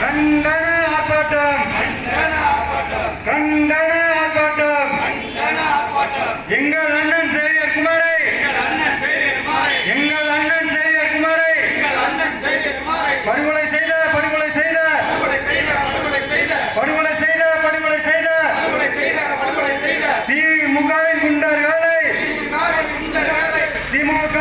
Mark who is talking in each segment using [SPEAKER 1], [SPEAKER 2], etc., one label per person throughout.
[SPEAKER 1] கண்டன ஆர்ப்பாட்டம் கண்டன ஆர்ப்பாட்டம்
[SPEAKER 2] எங்கள் அண்ணன் சேவியர்
[SPEAKER 1] படுகொலை செய்த படுகொலை செய்த.
[SPEAKER 2] படுகொலை செய்த படுகொலை செய்த.
[SPEAKER 1] திமுகவின் குண்டர்களை திமுக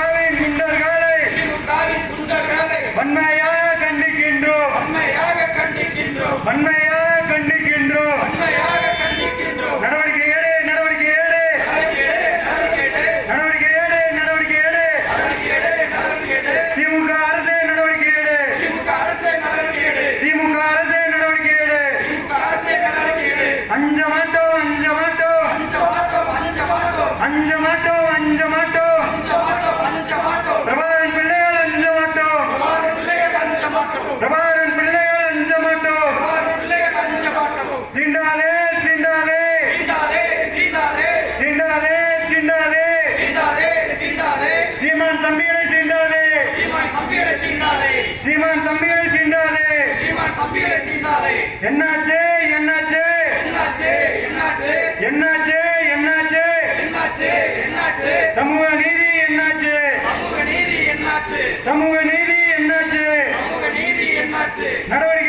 [SPEAKER 1] பிரபாகரன் பிள்ளைகள் அஞ்ச மாட்டோம். சிண்டாதே சிண்டாதே.
[SPEAKER 2] சிண்டாதே சிண்டாதே.
[SPEAKER 1] சீமான் தம்பிகளை சிண்டாதே.
[SPEAKER 2] 7
[SPEAKER 1] 割